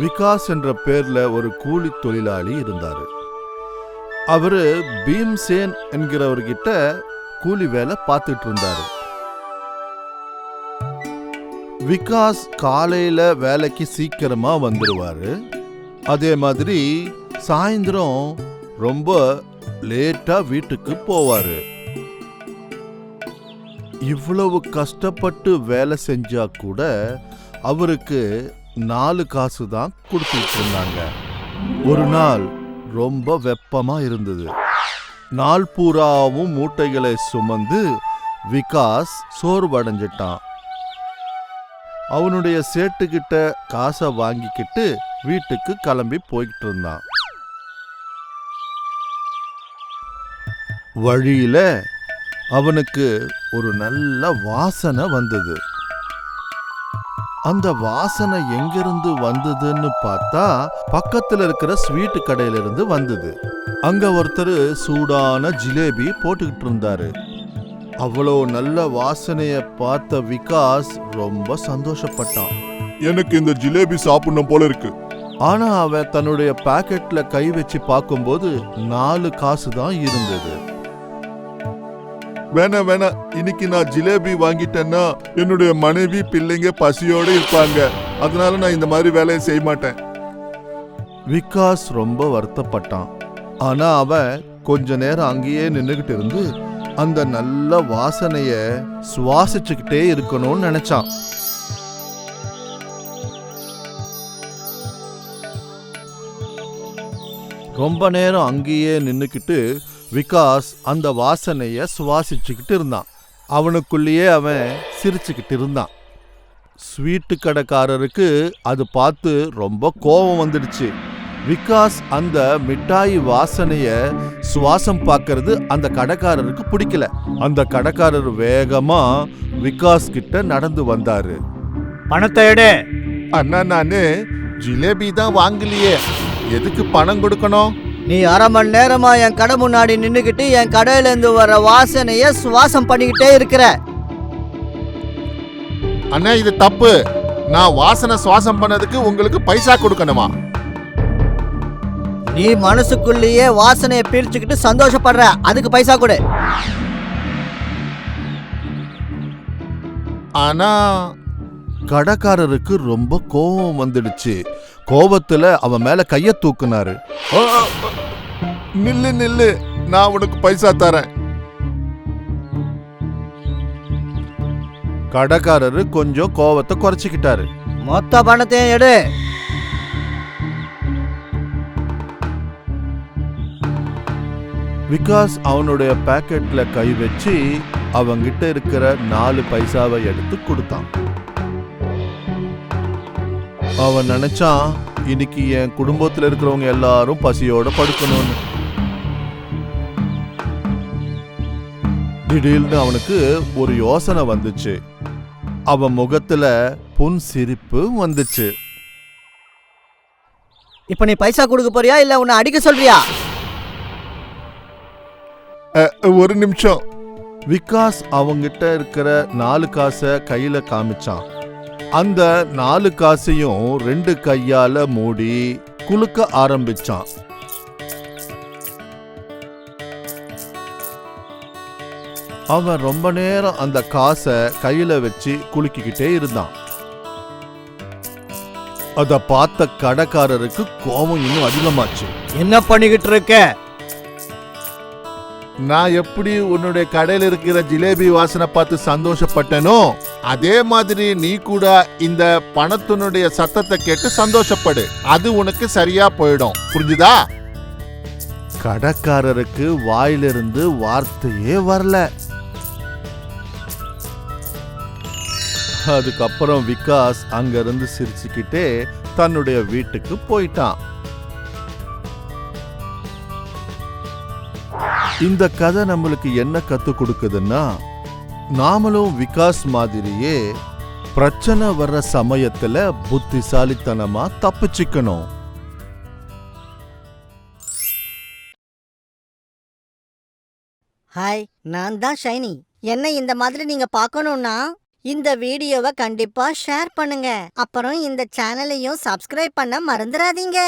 விகாஸ் என்ற பேர்ல ஒரு கூலி தொழிலாளி இருந்தார். அவர் பீம்சேன் என்கிறவர்கிட்ட கூலி வேலை பார்த்துட்டு இருந்தாரு விகாஸ் காலையில வேலைக்கு சீக்கிரமா வந்துடுவார் அதே மாதிரி சாயந்தரம் ரொம்ப லேட்டா வீட்டுக்கு போவார். இவ்வளவு கஷ்டப்பட்டு வேலை செஞ்சா கூட அவருக்கு நாலு காசு தான் கொடுத்துட்டு இருந்தாங்க ஒரு நாள் ரொம்ப வெப்பமா இருந்தது. நாள் பூராவும் மூட்டைகளை சுமந்து விகாஸ் சோர்வடைஞ்சிட்டான். அவனுடைய சேட்டுக்கிட்ட காசை வாங்கிக்கிட்டு வீட்டுக்கு கிளம்பி போய்கிட்டு இருந்தான் வழியில அவனுக்கு ஒரு நல்ல வாசனை வந்தது. அந்த வாசனை எங்கிருந்து வந்ததுன்னு பார்த்தா பக்கத்துல இருக்கிற ஸ்வீட் கடையில இருந்து வந்தது. அங்க ஒருத்தர் சூடான ஜிலேபி போட்டுக்கிட்டு இருந்தாரு. அவ்வளோ நல்ல வாசனைய பார்த்த விகாஸ் ரொம்ப சந்தோஷப்பட்டான். எனக்கு இந்த ஜிலேபி சாப்பிடணும் போல இருக்கு. ஆனா அவன் தன்னுடைய பாக்கெட்ல கை வச்சு பார்க்கும்போது நாலு காசு தான் இருந்தது. வேணா வேணா இன்னைக்கு நான் ஜிலேபி வாங்கிட்டேன்னா என்னுடைய மனைவி பிள்ளைங்க பசியோட இருப்பாங்க. அதனால நான் இந்த மாதிரி வேலையை செய்ய மாட்டேன். விகாஸ் ரொம்ப வருத்தப்பட்டான். ஆனா அவன் கொஞ்ச நேரம் அங்கேயே நின்றுகிட்டு இருந்து அந்த நல்ல வாசனைய சுவாசிச்சுக்கிட்டே இருக்கணும்னு நினைச்சான். ரொம்ப நேரம் அங்கேயே நின்னுக்கிட்டு விகாஸ் அந்த வாசனைய சுவாசிச்சுக்கிட்டு இருந்தான். அவனுக்குள்ளேயே அவன் சிரிச்சுக்கிட்டு இருந்தான். ஸ்வீட்டு கடைக்காரருக்கு அது பார்த்து ரொம்ப கோபம் வந்துடுச்சு. விகாஸ் அந்த மிட்டாய் வாசனைய சுவாசம் பார்க்கறது அந்த கடைக்காரருக்கு பிடிக்கல. அந்த கடைக்காரர் வேகமா விகாஸ் கிட்ட நடந்து வந்தாரு. பணத்தை எடு. அண்ணா நானு ஜிலேபி தான் வாங்கலையே. எதுக்கு பணம் கொடுக்கணும்? நீ அரை மணி நேரமா என் கடை முன்னாடி நின்னுக்கிட்டு என் கடையில இருந்து வர வாசனைய சுவாசம் பண்ணிக்கிட்டே இருக்கிற. அண்ணா இது தப்பு. நான் வாசனை சுவாசம் பண்ணதுக்கு உங்களுக்கு பைசா கொடுக்கணுமா? நீ மனசுக்குள்ளேயே வாசனைய பிரிச்சுக்கிட்டு சந்தோஷப்படுற. அதுக்கு பைசா கொடு. ஆனா கடைக்காரருக்கு ரொம்ப கோபம் வந்துடுச்சு. கோபத்துல அவன் மேல கைய தூக்குனாரு. நில்லு நில்லு. நான் உனக்கு பைசா தரேன். கடைக்காரரு கொஞ்சம் கோபத்தை குறைச்சிக்கிட்டாரு. மொத்த பணத்தையும் எடு. விகாஸ் அவனுடைய பாக்கெட்ல கை வச்சு அவங்கிட்ட இருக்கிற நாலு பைசாவை எடுத்து கொடுத்தான். அவன் நினைச்சான் இன்னைக்கு என் குடும்பத்துல இருக்கிறவங்க எல்லாரும் பசியோட படுக்கணும்னு. திடீர்னு அவனுக்கு ஒரு யோசனை வந்துச்சு. அவன் முகத்துல புன் சிரிப்பு வந்துச்சு. இப்ப நீ பைசா கொடுக்க போறியா இல்ல உன்னை அடிக்க சொல்றியா? அ, ஒரு நிமிஷம். விகாஸ் அவங்கிட்ட இருக்கிற நாலு காசை கையில காமிச்சான். அந்த நாலு காசையும் ரெண்டு கையால மூடி குலுக்க ஆரம்பிச்சான். அவன் ரொம்ப நேரம் அந்த காசை கையில வச்சு குலுக்கிக்கிட்டே இருந்தான். அத பார்த்த கடைக்காரருக்கு கோபம் இன்னும் அதிகமாச்சு. என்ன பண்ணிக்கிட்டு இருக்க? நான் எப்படி உன்னுடைய கடையில் இருக்கிற ஜிலேபி வாசனை பார்த்து சந்தோஷப்பட்டேனோ அதே மாதிரி நீ கூட இந்த பணத்தினுடைய சத்தத்தை கேட்டு சந்தோஷப்படு. அது உனக்கு சரியா போயிடும். புரிஞ்சுதா? கடைக்காரருக்கு வாயிலிருந்து வார்த்தையே வரல. அதுக்கப்புறம் விகாஸ் அங்கிருந்து சிரிச்சுக்கிட்டே தன்னுடைய வீட்டுக்கு போயிட்டான். இந்த கதை நம்மளுக்கு என்ன கற்றுக் கொடுக்குதுன்னா நாமளும் விகாஸ் மாதிரியே பிரச்சனை வர்ற சமயத்தில் புத்திசாலித்தனமாக தப்பிச்சுக்கணும். ஹாய் நான் தான் ஷைனி. என்ன இந்த மாதிரி நீங்க பார்க்கணும்னா இந்த வீடியோவை கண்டிப்பா ஷேர் பண்ணுங்க. அப்புறம் இந்த சேனலையும் சப்ஸ்கிரைப் பண்ண மறந்துடாதீங்க.